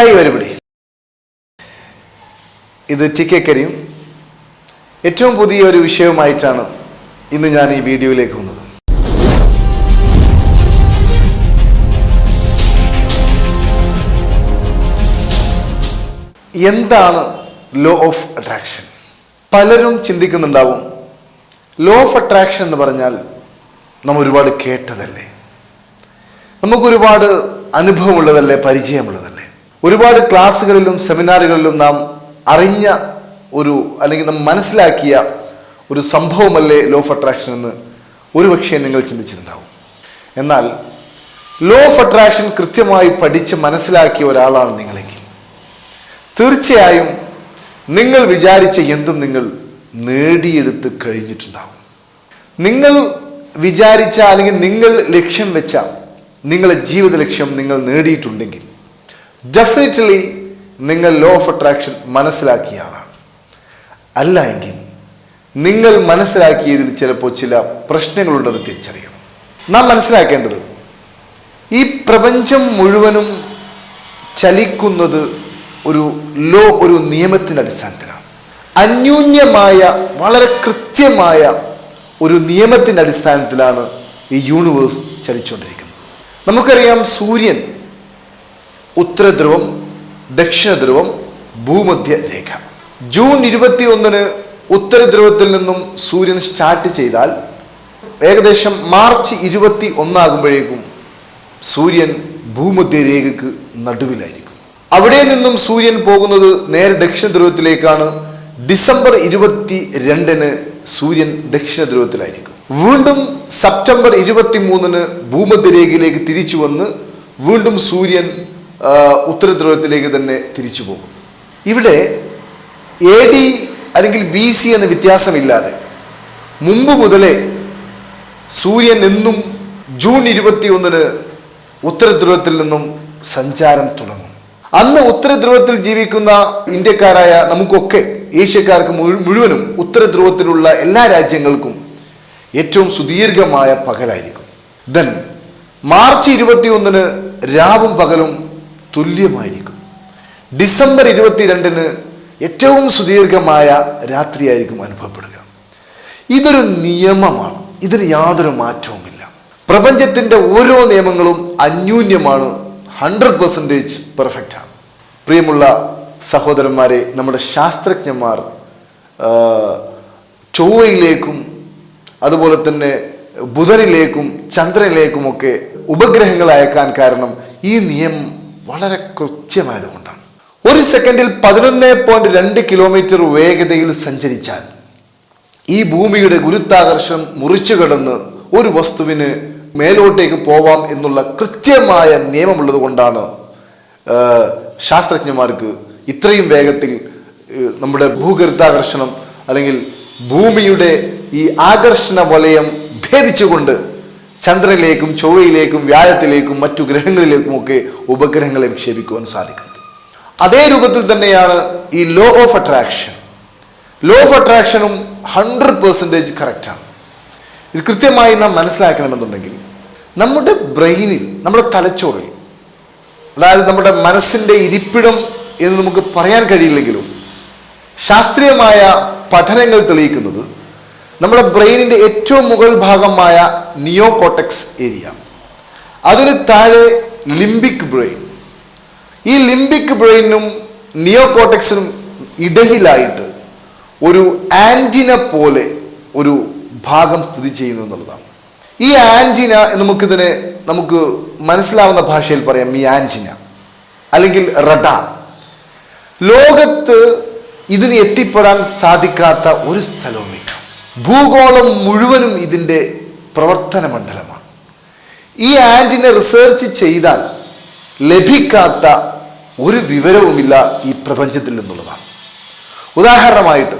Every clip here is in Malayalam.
ഹായ് വരുവിളി ഇത് ടി കെ കരീം ഏറ്റവും പുതിയ ഒരു വിഷയവുമായിട്ടാണ് ഇന്ന് ഞാൻ ഈ വീഡിയോയിലേക്ക് വന്നത്. എന്താണ് ലോ ഓഫ് അട്രാക്ഷൻ പലരും ചിന്തിക്കുന്നുണ്ടാവും ലോ ഓഫ് അട്രാക്ഷൻ എന്ന് പറഞ്ഞാൽ നമ്മൾ ഒരുപാട് കേട്ടതല്ലേ? നമുക്കൊരുപാട് അനുഭവമുള്ളതല്ലേ പരിചയമുള്ളതല്ലേ? ഒരുപാട് ക്ലാസ്സുകളിലും സെമിനാറുകളിലും നാം അറിഞ്ഞ ഒരു അല്ലെങ്കിൽ നാം മനസ്സിലാക്കിയ ഒരു സംഭവമല്ലേ ലോ ഓഫ് അട്രാക്ഷൻ എന്ന് ഒരുപക്ഷെ നിങ്ങൾ ചിന്തിച്ചിട്ടുണ്ടാവും. എന്നാൽ ലോ ഓഫ് അട്രാക്ഷൻ കൃത്യമായി പഠിച്ച് മനസ്സിലാക്കിയ ഒരാളാണ് നിങ്ങളെങ്കിൽ. തീർച്ചയായും നിങ്ങൾ വിചാരിച്ച എന്തും നിങ്ങൾ നേടിയെടുത്ത് കഴിഞ്ഞിട്ടുണ്ടാവും. നിങ്ങൾ വിചാരിച്ച അല്ലെങ്കിൽ നിങ്ങൾ ലക്ഷ്യം വെച്ച നിങ്ങളുടെ ജീവിത ലക്ഷ്യം നിങ്ങൾ നേടിയിട്ടുണ്ടെങ്കിൽ ഡെഫിനറ്റ്ലി നിങ്ങൾ ലോ ഓഫ് അട്രാക്ഷൻ മനസ്സിലാക്കിയാണ്. അല്ല എങ്കിൽ നിങ്ങൾ മനസ്സിലാക്കിയതിൽ ചിലപ്പോൾ ചില പ്രശ്നങ്ങളുണ്ടെന്ന് തിരിച്ചറിയണം. നാം മനസ്സിലാക്കേണ്ടത് ഈ പ്രപഞ്ചം മുഴുവനും ചലിക്കുന്നത് ഒരു ലോ ഒരു നിയമത്തിന്റെ അടിസ്ഥാനത്തിലാണ്. അന്യൂന്യമായ വളരെ കൃത്യമായ ഒരു നിയമത്തിന്റെ അടിസ്ഥാനത്തിലാണ് ഈ യൂണിവേഴ്സ് ചലിച്ചുകൊണ്ടിരിക്കുന്നത്. നമുക്കറിയാം സൂര്യൻ ഉത്തരധ്രുവം ദക്ഷിണധ്രുവം ഭൂമധ്യ രേഖ. ജൂൺ ഇരുപത്തി ഒന്നിന് ഉത്തരധ്രുവത്തിൽ നിന്നും സൂര്യൻ സ്റ്റാർട്ട് ചെയ്താൽ ഏകദേശം മാർച്ച് ഇരുപത്തി ഒന്നാകുമ്പോഴേക്കും സൂര്യൻ ഭൂമധ്യരേഖക്ക് നടുവിലായിരിക്കും. അവിടെ നിന്നും സൂര്യൻ പോകുന്നത് നേരെ ദക്ഷിണ ധ്രുവത്തിലേക്കാണ് ഡിസംബർ ഇരുപത്തി രണ്ടിന് സൂര്യൻ ദക്ഷിണ ധ്രുവത്തിലായിരിക്കും വീണ്ടും സെപ്റ്റംബർ ഇരുപത്തി മൂന്നിന് ഭൂമധ്യരേഖയിലേക്ക് തിരിച്ചു വന്ന് വീണ്ടും സൂര്യൻ ഉത്തരധ്രുവത്തിലേക്ക് തന്നെ തിരിച്ചു പോകും. ഇവിടെ എ ഡി അല്ലെങ്കിൽ ബി സി എന്ന വ്യത്യാസമില്ലാതെ മുമ്പ് മുതലേ സൂര്യൻ എന്നും ജൂൺ ഇരുപത്തി ഒന്നിന് ഉത്തരധ്രുവത്തിൽ നിന്നും സഞ്ചാരം തുടങ്ങും. അന്ന് ഉത്തരധ്രുവത്തിൽ ജീവിക്കുന്ന ഇന്ത്യക്കാരായ നമുക്കൊക്കെ ഏഷ്യക്കാർക്ക് മുഴുവനും ഉത്തരധ്രുവത്തിലുള്ള എല്ലാ രാജ്യങ്ങൾക്കും ഏറ്റവും സുദീർഘമായ പകലായിരിക്കും. ദെൻ മാർച്ച് ഇരുപത്തി ഒന്നിന് രാവും പകലും തുല്യമായിരിക്കും. ഡിസംബർ ഇരുപത്തിരണ്ടിന് ഏറ്റവും സുദീർഘമായ രാത്രിയായിരിക്കും അനുഭവപ്പെടുക. ഇതൊരു നിയമമാണ്. ഇതിന് യാതൊരു മാറ്റവുമില്ല. പ്രപഞ്ചത്തിന്റെ ഓരോ നിയമങ്ങളും അന്യൂന്യമാണ്. ഹൺഡ്രഡ് പെർസെന്റേജ് പെർഫെക്റ്റാണ് പ്രിയമുള്ള സഹോദരന്മാരെ നമ്മുടെ ശാസ്ത്രജ്ഞന്മാർ ചൊവ്വയിലേക്കും അതുപോലെ തന്നെ ബുധനിലേക്കും ചന്ദ്രനിലേക്കുമൊക്കെ ഉപഗ്രഹങ്ങൾ അയക്കാൻ കാരണം ഈ നിയമം വളരെ കൃത്യമായതുകൊണ്ടാണ്. ഒരു സെക്കൻഡിൽ പതിനൊന്ന് പോയിന്റ് രണ്ട് കിലോമീറ്റർ വേഗതയിൽ സഞ്ചരിച്ചാൽ ഈ ഭൂമിയുടെ ഗുരുത്വാകർഷണം മുറിച്ചു കടന്ന് ഒരു വസ്തുവിന് മേലോട്ടേക്ക് പോവാം എന്നുള്ള കൃത്യമായ നിയമമുള്ളത് കൊണ്ടാണ് ശാസ്ത്രജ്ഞന്മാർക്ക് ഇത്രയും വേഗത്തിൽ നമ്മുടെ ഭൂഗരുത്താകർഷണം അല്ലെങ്കിൽ ഭൂമിയുടെ ഈ ആകർഷണ വലയം ഭേദിച്ചുകൊണ്ട് ചന്ദ്രനിലേക്കും ചൊവ്വയിലേക്കും വ്യാഴത്തിലേക്കും മറ്റു ഗ്രഹങ്ങളിലേക്കും ഒക്കെ ഉപഗ്രഹങ്ങളെ വിക്ഷേപിക്കുവാൻ സാധിക്കുന്നത് അതേ രൂപത്തിൽ തന്നെയാണ് ഈ law of attraction law of അട്രാക്ഷനും hundred percentage കറക്റ്റാണ് ഇത് കൃത്യമായി നാം മനസ്സിലാക്കണമെന്നുണ്ടെങ്കിൽ നമ്മുടെ ബ്രെയിനിൽ നമ്മുടെ തലച്ചോറിൽ അതായത് നമ്മുടെ മനസ്സിന്റെ ഇരിപ്പിടം എന്ന് നമുക്ക് പറയാൻ കഴിയില്ലെങ്കിലും ശാസ്ത്രീയമായ പഠനങ്ങൾ തെളിയിക്കുന്നത് നമ്മുടെ ബ്രെയിനിന്റെ ഏറ്റവും മുകൾ ഭാഗമായ നിയോകോട്ടക്സ് ഏരിയ അതിന് താഴെ ലിംബിക് ബ്രെയിൻ ഈ ലിംബിക് ബ്രെയിനും നിയോകോട്ടക്സിനും ഇടയിലായിട്ട് ഒരു ആന്റിന പോലെ ഒരു ഭാഗം സ്ഥിതി ചെയ്യുന്നു എന്നുള്ളതാണ്. ഈ ആന്റിന നമുക്കിതിനെ നമുക്ക് മനസ്സിലാവുന്ന ഭാഷയിൽ പറയാം ഈ ആന്റിന അല്ലെങ്കിൽ റഡാർ ലോകത്ത് ഇതിന് എത്തിപ്പെടാൻ സാധിക്കാത്ത ഒരു സ്ഥലവുമില്ല. ഭൂഗോളം മുഴുവനും ഇതിന്റെ പ്രവർത്തന മണ്ഡലമാണ് ഈ ആൻഡിനെ റിസർച്ച് ചെയ്താൽ ലഭിക്കാത്ത ഒരു വിവരവുമില്ല ഈ പ്രപഞ്ചത്തിൽ നിന്നുള്ളതാണ്. ഉദാഹരണമായിട്ട്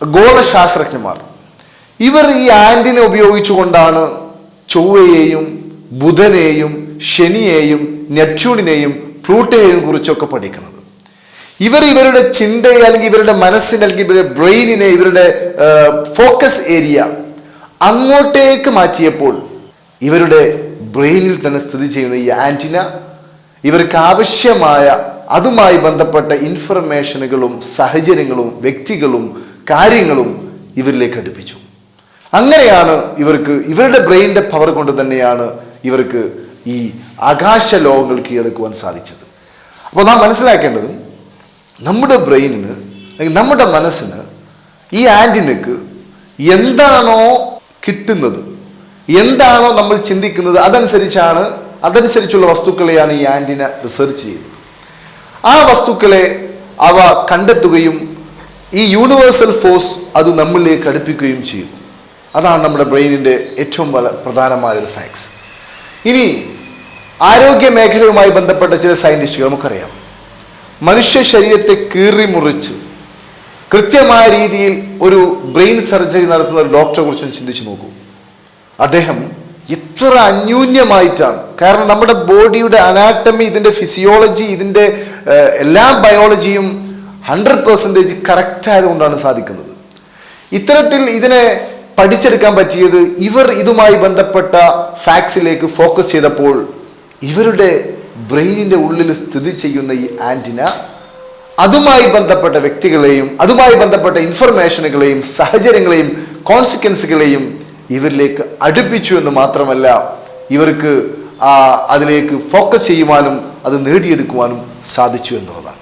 ഗോളശാസ്ത്രജ്ഞന്മാർ ഇവർ ഈ ആൻഡിനെ ഉപയോഗിച്ചുകൊണ്ടാണ് ചൊവ്വയെയും ബുധനെയും ശനിയെയും നെപ്റ്റ്യൂണിനെയും പ്ലൂട്ടയെയും കുറിച്ചൊക്കെ പഠിക്കുന്നത്. ഇവർ ഇവരുടെ ചിന്തയെ അല്ലെങ്കിൽ ഇവരുടെ മനസ്സിനെ അല്ലെങ്കിൽ ഇവരുടെ ബ്രെയിനിനെ ഇവരുടെ ഫോക്കസ് ഏരിയ അങ്ങോട്ടേക്ക് മാറ്റിയപ്പോൾ ഇവരുടെ ബ്രെയിനിൽ തന്നെ സ്ഥിതി ചെയ്യുന്ന ഈ ആന്റിന ഇവർക്ക് ആവശ്യമായ അതുമായി ബന്ധപ്പെട്ട ഇൻഫർമേഷനുകളും സാഹചര്യങ്ങളും വ്യക്തികളും കാര്യങ്ങളും ഇവരിലേക്ക് അടുപ്പിച്ചു. അങ്ങനെയാണ് ഇവർക്ക് ഇവരുടെ ബ്രെയിന്റെ പവർ കൊണ്ട് തന്നെയാണ് ഇവർക്ക് ഈ ആകാശ ലോകങ്ങൾ കീഴടക്കുവാൻ സാധിച്ചത്. അപ്പോൾ നാം മനസ്സിലാക്കേണ്ടത് നമ്മുടെ ബ്രെയിനിന് നമ്മുടെ മനസ്സിന് ഈ ആന്റിനക്ക് എന്താണോ കിട്ടുന്നത്. എന്താണോ നമ്മൾ ചിന്തിക്കുന്നത് അതനുസരിച്ചാണ് അതനുസരിച്ചുള്ള വസ്തുക്കളെയാണ് ഈ ആന്റിന റിസർച്ച് ചെയ്യുന്നത്. ആ വസ്തുക്കളെ അവ കണ്ടെത്തുകയും ഈ യൂണിവേഴ്സൽ ഫോഴ്സ് അത് നമ്മളിലേക്ക് അടുപ്പിക്കുകയും ചെയ്യുന്നു. അതാണ് നമ്മുടെ ബ്രെയിനിന്റെ ഏറ്റവും പ്രധാനമായ ഒരു ഫാക്ട്സ് ഇനി ആരോഗ്യ മേഖലയുമായി ബന്ധപ്പെട്ട ചില സയന്റിസ്റ്റുകൾ നമുക്കറിയാം. മനുഷ്യ ശരീരത്തെ കീറി മുറിച്ച് കൃത്യമായ രീതിയിൽ ഒരു ബ്രെയിൻ സർജറി നടത്തുന്ന ഒരു ഡോക്ടറെ കുറിച്ച് ഒന്ന് ചിന്തിച്ചു നോക്കൂ. അദ്ദേഹം ഇത്ര അന്യൂന്യമായിട്ടാണ്. കാരണം നമ്മുടെ ബോഡിയുടെ അനാട്ടമി ഇതിന്റെ ഫിസിയോളജി ഇതിന്റെ എല്ലാ ബയോളജിയും ഹൺഡ്രഡ് പെർസെന്റേജ് കറക്റ്റ് ആയതുകൊണ്ടാണ് സാധിക്കുന്നത്. ഇത്തരത്തിൽ ഇതിനെ പഠിച്ചെടുക്കാൻ പറ്റിയത് ഇവർ ഇതുമായി ബന്ധപ്പെട്ട ഫാക്സിലേക്ക് ഫോക്കസ് ചെയ്തപ്പോൾ ഇവരുടെ ബ്രെയിനിന്റെ ഉള്ളിൽ സ്ഥിതി ചെയ്യുന്ന ഈ ആന്റിന അതുമായി ബന്ധപ്പെട്ട വ്യക്തികളെയും അതുമായി ബന്ധപ്പെട്ട ഇൻഫർമേഷനുകളെയും സാഹചര്യങ്ങളെയും കോൺസിക്വൻസുകളെയും ഇവരിലേക്ക് അടുപ്പിച്ചു എന്ന് മാത്രമല്ല ഇവർക്ക് ആ അതിലേക്ക് ഫോക്കസ് ചെയ്യുവാനും അത് നേടിയെടുക്കുവാനും സാധിച്ചു എന്നുള്ളതാണ്.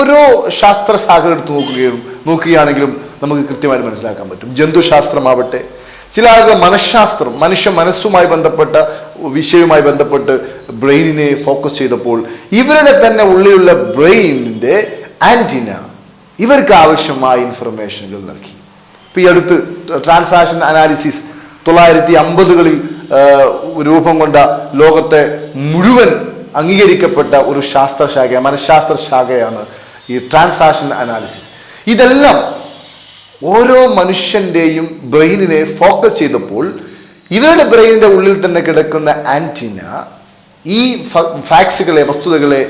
ഓരോ ശാസ്ത്ര ശാഖകൾ എടുത്ത് നോക്കുകയും നോക്കുകയാണെങ്കിലും നമുക്ക് കൃത്യമായിട്ട് മനസ്സിലാക്കാൻ പറ്റും. ജന്തുശാസ്ത്രമാവട്ടെ ചില ആളുകൾ മനഃശാസ്ത്രം മനുഷ്യ മനസ്സുമായി ബന്ധപ്പെട്ട വിഷയവുമായി ബന്ധപ്പെട്ട് ബ്രെയിനിനെ ഫോക്കസ് ചെയ്തപ്പോൾ ഇവരുടെ തന്നെ ഉള്ളിലുള്ള ബ്രെയിനിന്റെ ആന്റിന ഇവർക്ക് ആവശ്യമായ ഇൻഫർമേഷനുകൾ നൽകി. ഇപ്പം ഈ അടുത്ത് ട്രാൻസാക്ഷൻ അനാലിസിസ് തൊള്ളായിരത്തി അമ്പതുകളിൽ രൂപം കൊണ്ട ലോകത്തെ മുഴുവൻ അംഗീകരിക്കപ്പെട്ട ഒരു ശാസ്ത്രശാഖ മനഃശാസ്ത്ര ശാഖയാണ് ഈ ട്രാൻസാക്ഷൻ അനാലിസിസ്. ഇതെല്ലാം ഓരോ മനുഷ്യന്റെയും ബ്രെയിനിനെ ഫോക്കസ് ചെയ്തപ്പോൾ ഇവരുടെ ബ്രെയിനിന്റെ ഉള്ളിൽ തന്നെ കിടക്കുന്ന ആന്റിന ഈ ഫാക്സുകളെ വസ്തുതകളെ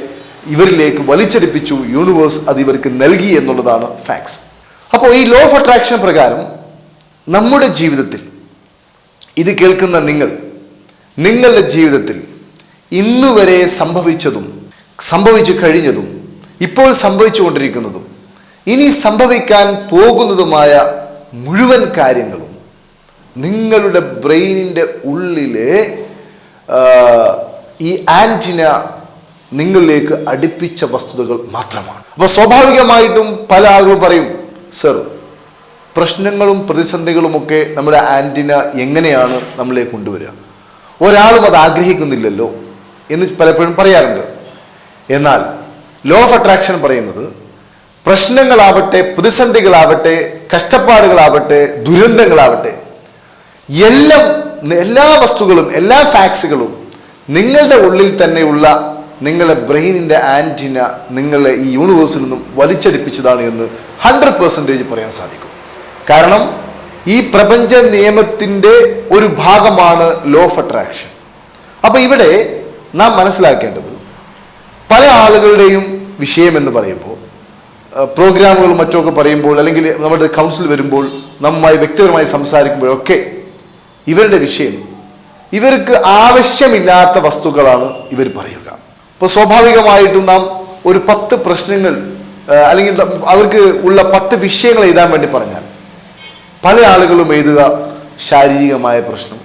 ഇവരിലേക്ക് വലിച്ചെടുപ്പിച്ചു യൂണിവേഴ്സ് അത് ഇവർക്ക് നൽകി എന്നുള്ളതാണ് ഫാക്സ് അപ്പോൾ ഈ ലോ ഓഫ് അട്രാക്ഷൻ പ്രകാരം നമ്മുടെ ജീവിതത്തിൽ ഇത് കേൾക്കുന്ന നിങ്ങൾ നിങ്ങളുടെ ജീവിതത്തിൽ ഇന്നുവരെ സംഭവിച്ചതും സംഭവിച്ചു കഴിഞ്ഞതും ഇപ്പോൾ സംഭവിച്ചുകൊണ്ടിരിക്കുന്നതും ഇനി സംഭവിക്കാൻ പോകുന്നതുമായ മുഴുവൻ കാര്യങ്ങളും നിങ്ങളുടെ ബ്രെയിനിന്റെ ഉള്ളിലെ ഈ ആന്റിന നിങ്ങളിലേക്ക് അടുപ്പിച്ച വസ്തുതകൾ മാത്രമാണ്. അപ്പോൾ സ്വാഭാവികമായിട്ടും പല ആളുകളും പറയും സർ പ്രശ്നങ്ങളും പ്രതിസന്ധികളുമൊക്കെ നമ്മുടെ ആന്റിന എങ്ങനെയാണ് നമ്മളെ കൊണ്ടുവരിക? ഒരാളും അത് ആഗ്രഹിക്കുന്നില്ലല്ലോ എന്ന് പലപ്പോഴും പറയാറുണ്ട്. എന്നാൽ ലോ ഓഫ് അട്രാക്ഷൻ പറയുന്നത് പ്രശ്നങ്ങളാവട്ടെ പ്രതിസന്ധികളാവട്ടെ കഷ്ടപ്പാടുകളാവട്ടെ ദുരന്തങ്ങളാവട്ടെ എല്ലാം എല്ലാ വസ്തുക്കളും എല്ലാ ഫാക്സുകളും നിങ്ങളുടെ ഉള്ളിൽ തന്നെയുള്ള നിങ്ങളുടെ ബ്രെയിനിന്റെ ആന്റിന നിങ്ങളെ ഈ യൂണിവേഴ്സിൽ നിന്നും വലിച്ചടിപ്പിച്ചതാണ് എന്ന് ഹൺഡ്രഡ് പെർസെന്റേജ് പറയാൻ സാധിക്കും. കാരണം ഈ പ്രപഞ്ച നിയമത്തിന്റെ ഒരു ഭാഗമാണ് ലോ ഓഫ് അട്രാക്ഷൻ അപ്പോൾ ഇവിടെ നാം മനസ്സിലാക്കേണ്ടത് പല ആളുകളുടെയും വിഷയമെന്ന് പറയുമ്പോൾ പ്രോഗ്രാമുകൾ മറ്റുമൊക്കെ പറയുമ്പോൾ അല്ലെങ്കിൽ നമ്മുടെ കൗൺസിൽ വരുമ്പോൾ നമ്മുമായി വ്യക്തിപരമായി സംസാരിക്കുമ്പോഴൊക്കെ ഇവരുടെ വിഷയം ഇവർക്ക് ആവശ്യമില്ലാത്ത വസ്തുക്കളാണ് ഇവർ പറയുക. അപ്പോൾ സ്വാഭാവികമായിട്ടും നാം ഒരു പത്ത് പ്രശ്നങ്ങൾ അല്ലെങ്കിൽ അവർക്ക് ഉള്ള പത്ത് വിഷയങ്ങൾ എഴുതാൻ വേണ്ടി പറഞ്ഞാൽ പല ആളുകളും എഴുതുക ശാരീരികമായ പ്രശ്നം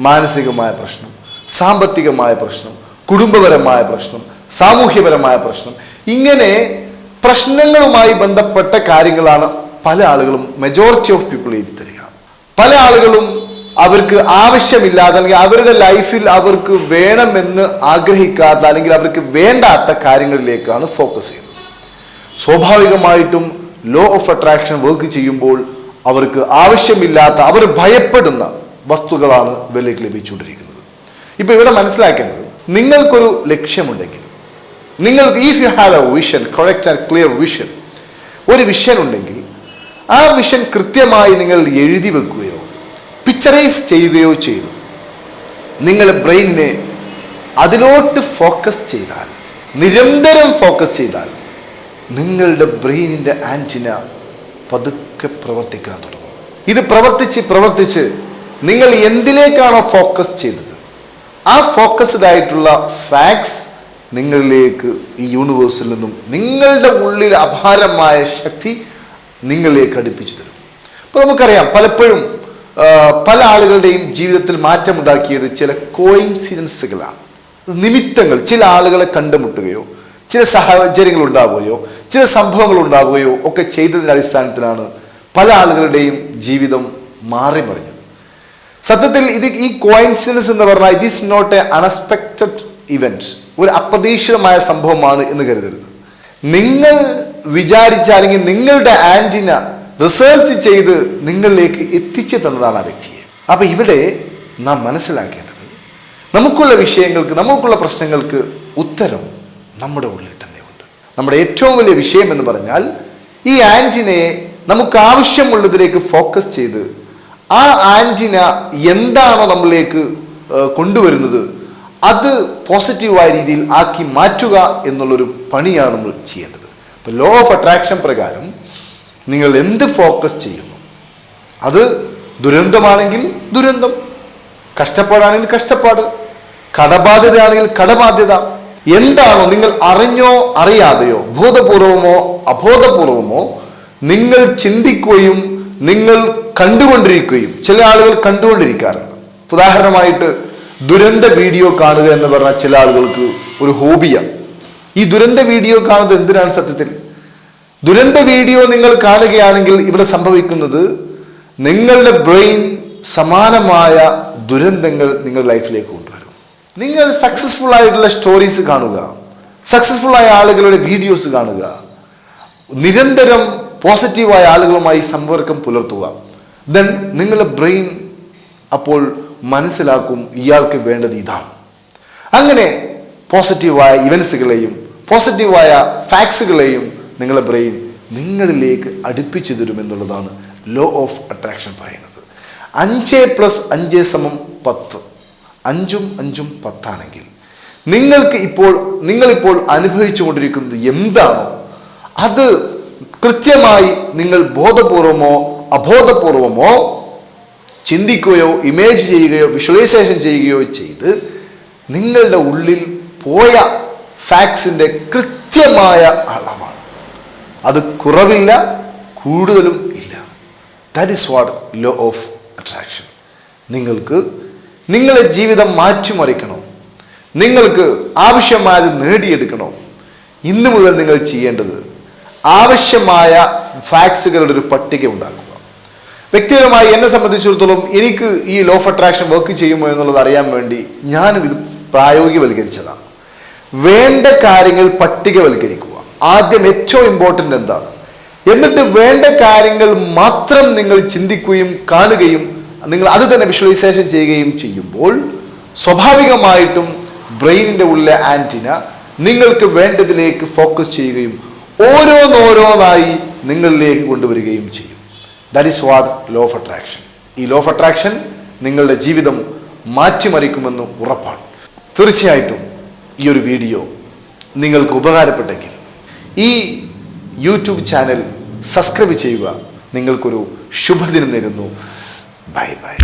മാനസികമായ പ്രശ്നം സാമ്പത്തികമായ പ്രശ്നം കുടുംബപരമായ പ്രശ്നം സാമൂഹ്യപരമായ പ്രശ്നം. ഇങ്ങനെ പ്രശ്നങ്ങളുമായി ബന്ധപ്പെട്ട കാര്യങ്ങളാണ് പല ആളുകളും മെജോറിറ്റി ഓഫ് പീപ്പിൾ എഴുതി തരിക പല ആളുകളും അവർക്ക് ആവശ്യമില്ലാതെ അല്ലെങ്കിൽ അവരുടെ ലൈഫിൽ അവർക്ക് വേണമെന്ന് ആഗ്രഹിക്കാത്ത അല്ലെങ്കിൽ അവർക്ക് വേണ്ടാത്ത കാര്യങ്ങളിലേക്കാണ് ഫോക്കസ് ചെയ്യുന്നത്. സ്വാഭാവികമായിട്ടും ലോ ഓഫ് അട്രാക്ഷൻ വർക്ക് ചെയ്യുമ്പോൾ അവർക്ക് ആവശ്യമില്ലാത്ത അവർ ഭയപ്പെടുന്ന വസ്തുക്കളാണ് ഇവരിലേക്ക് ലഭിച്ചുകൊണ്ടിരിക്കുന്നത്. ഇപ്പൊ ഇവിടെ മനസ്സിലാക്കേണ്ടത് നിങ്ങൾക്കൊരു ലക്ഷ്യമുണ്ടെങ്കിൽ നിങ്ങൾക്ക് if you have a vision correct and clear vision ഒരു വിഷൻ ഉണ്ടെങ്കിൽ ആ വിഷൻ കൃത്യമായി നിങ്ങൾ എഴുതി വെക്കുകയോ പിക്ചറൈസ് ചെയ്യുകയോ ചെയ്തു. നിങ്ങൾ ബ്രെയിനിനെ അതിലോട്ട് ഫോക്കസ് ചെയ്താൽ നിരന്തരം ഫോക്കസ് ചെയ്താൽ നിങ്ങളുടെ ബ്രെയിനിന്റെ ആന്റിന പതുക്കെ പ്രവർത്തിക്കാൻ തുടങ്ങും. ഇത് പ്രവർത്തിച്ച് പ്രവർത്തിച്ച് നിങ്ങൾ എന്തിലേക്കാണോ ഫോക്കസ് ചെയ്തത് ആ ഫോക്കസ്ഡ് ആയിട്ടുള്ള ഫാക്ട്സ് നിങ്ങളിലേക്ക് ഈ യൂണിവേഴ്സിൽ നിന്നും നിങ്ങളുടെ ഉള്ളിൽ അപാരമായ ശക്തി നിങ്ങളിലേക്ക് അടുപ്പിച്ചു തരും. അപ്പോൾ നമുക്കറിയാം പലപ്പോഴും പല ആളുകളുടെയും ജീവിതത്തിൽ മാറ്റമുണ്ടാക്കിയത് ചില കോയിൻസിഡൻസുകളാണ് നിമിത്തങ്ങൾ ചില ആളുകളെ കണ്ടുമുട്ടുകയോ ചില സാഹചര്യങ്ങൾ ഉണ്ടാവുകയോ ചില സംഭവങ്ങൾ ഉണ്ടാവുകയോ ഒക്കെ ചെയ്തതിന്റെ അടിസ്ഥാനത്തിലാണ് പല ആളുകളുടെയും ജീവിതം മാറി മറിഞ്ഞത് സത്യത്തിൽ ഇത് ഈ കോയിൻസിഡൻസ് എന്ന് പറഞ്ഞാൽ it is not a unexpected event ഒരു അപ്രതീക്ഷിതമായ സംഭവമാണ് എന്ന് കരുതരുത്. നിങ്ങൾ വിചാരിച്ച അല്ലെങ്കിൽ നിങ്ങളുടെ ആന്റിന റിസർച്ച് ചെയ്ത് നിങ്ങളിലേക്ക് എത്തിച്ചു തന്നതാണ് ആ വ്യക്തിയെ. അപ്പോൾ ഇവിടെ നാം മനസ്സിലാക്കേണ്ടത് നമുക്കുള്ള വിഷയങ്ങൾക്ക് നമുക്കുള്ള പ്രശ്നങ്ങൾക്ക് ഉത്തരം നമ്മുടെ ഉള്ളിൽ തന്നെയുണ്ട്. നമ്മുടെ ഏറ്റവും വലിയ വിഷയം എന്ന് പറഞ്ഞാൽ ഈ ആന്റിനെ നമുക്ക് ആവശ്യമുള്ളതിലേക്ക് ഫോക്കസ് ചെയ്ത് ആ ആന്റിന എന്താണോ നമ്മളിലേക്ക് കൊണ്ടുവരുന്നത് അത് പോസിറ്റീവായ രീതിയിൽ ആക്കി മാറ്റുക എന്നുള്ളൊരു പണിയാണ് നമ്മൾ ചെയ്യേണ്ടത്. ഇപ്പോൾ ലോ ഓഫ് അട്രാക്ഷൻ പ്രകാരം നിങ്ങൾ എന്ത് ഫോക്കസ് ചെയ്യുന്നു? അത് ദുരന്തമാണെങ്കിൽ ദുരന്തം കഷ്ടപ്പാടാണെങ്കിൽ കഷ്ടപ്പാട് കടബാധ്യതയാണെങ്കിൽ കടബാധ്യത. എന്താണോ നിങ്ങൾ അറിഞ്ഞോ അറിയാതെയോ ബോധപൂർവമോ അബോധപൂർവമോ നിങ്ങൾ ചിന്തിക്കുകയും നിങ്ങൾ കണ്ടുകൊണ്ടിരിക്കുകയും ചില ആളുകൾ കണ്ടുകൊണ്ടിരിക്കാറുണ്ട്. ഉദാഹരണമായിട്ട് ദുരന്ത വീഡിയോ കാണുക എന്ന് പറഞ്ഞാൽ ചില ആളുകൾക്ക് ഒരു ഹോബിയാണ്. ഈ ദുരന്ത വീഡിയോ കാണുന്നത് എന്തിനാണ് സത്യത്തിൽ? ദുരന്ത വീഡിയോ നിങ്ങൾ കാണുകയാണെങ്കിൽ ഇവിടെ സംഭവിക്കുന്നത് നിങ്ങളുടെ ബ്രെയിൻ സമാനമായ ദുരന്തങ്ങൾ നിങ്ങളുടെ ലൈഫിലേക്ക് കൊണ്ടുവരും. നിങ്ങൾ സക്സസ്ഫുൾ ആയിട്ടുള്ള സ്റ്റോറീസ് കാണുക സക്സസ്ഫുൾ ആയ ആളുകളുടെ വീഡിയോസ് കാണുക നിരന്തരം പോസിറ്റീവായ ആളുകളുമായി സമ്പർക്കം പുലർത്തുക. ദെൻ നിങ്ങളുടെ ബ്രെയിൻ അപ്പോൾ മനസ്സിലാക്കും ഇയാൾക്ക് വേണ്ടത് ഇതാണ്. അങ്ങനെ പോസിറ്റീവായ ഇവൻസുകളെയും പോസിറ്റീവായ ഫാക്ട്സുകളെയും നിങ്ങളുടെ ബ്രെയിൻ നിങ്ങളിലേക്ക് അടുപ്പിച്ചു തരുമെന്നുള്ളതാണ് ലോ ഓഫ് അട്രാക്ഷൻ പറയുന്നത്. അഞ്ച് പ്ലസ് അഞ്ച് സമം പത്ത്. അഞ്ചും അഞ്ചും പത്താണെങ്കിൽ നിങ്ങൾക്ക് ഇപ്പോൾ നിങ്ങളിപ്പോൾ അനുഭവിച്ചു കൊണ്ടിരിക്കുന്നത് എന്താണോ അത് കൃത്യമായി നിങ്ങൾ ബോധപൂർവമോ അബോധപൂർവമോ ചിന്തിക്കുകയോ ഇമേജ് ചെയ്യുകയോ വിഷ്വലൈസേഷൻ ചെയ്യുകയോ ചെയ്ത് നിങ്ങളുടെ ഉള്ളിൽ പോയ ഫാക്ട്സിന്റെ കൃത്യമായ അളവാണ്. അത് കുറവില്ല കൂടുതലും ഇല്ല. That is what law of attraction നിങ്ങൾക്ക് നിങ്ങളുടെ ജീവിതം മാറ്റിമറിക്കണോ. നിങ്ങൾക്ക് ആവശ്യമായത് നേടിയെടുക്കണോ. ഇന്നു മുതൽ നിങ്ങൾ ചെയ്യേണ്ടത് ആവശ്യമായ ഫാക്സുകളുടെ ഒരു പട്ടിക ഉണ്ടാക്കുക. വ്യക്തിപരമായി എന്നെ സംബന്ധിച്ചിടത്തോളം എനിക്ക് ഈ ലോ ഓഫ് അട്രാക്ഷൻ വർക്ക് ചെയ്യുമോ എന്നുള്ളത് അറിയാൻ വേണ്ടി ഞാനും ഇത് പ്രായോഗികവൽക്കരിച്ചതാണ്. വേണ്ട കാര്യങ്ങൾ പട്ടികവൽക്കരിക്കുക. ആദ്യം ഏറ്റവും ഇമ്പോർട്ടന്റ് എന്താണ്? എന്നിട്ട് വേണ്ട കാര്യങ്ങൾ മാത്രം നിങ്ങൾ ചിന്തിക്കുകയും കാണുകയും നിങ്ങൾ അത് തന്നെ വിഷ്വലൈസേഷൻ ചെയ്യുകയും ചെയ്യുമ്പോൾ സ്വാഭാവികമായിട്ടും ബ്രെയിനിന്റെ ഉള്ളിലെ ആന്റിന നിങ്ങൾക്ക് വേണ്ടതിലേക്ക് ഫോക്കസ് ചെയ്യുകയും ഓരോന്നോരോന്നായി നിങ്ങളിലേക്ക് കൊണ്ടുവരികയും ചെയ്യും. That is what law of attraction ഈ ലോ ഓഫ് അട്രാക്ഷൻ നിങ്ങളുടെ ജീവിതം മാറ്റിമറിക്കുമെന്ന് ഉറപ്പാണ്. തീർച്ചയായിട്ടും ഈ ഒരു വീഡിയോ നിങ്ങൾക്ക് ഉപകാരപ്പെട്ടെങ്കിൽ ഈ യൂട്യൂബ് ചാനൽ സബ്സ്ക്രൈബ് ചെയ്യുക. നിങ്ങൾക്കൊരു ശുഭദിനം നേരുന്നു. Bye bye.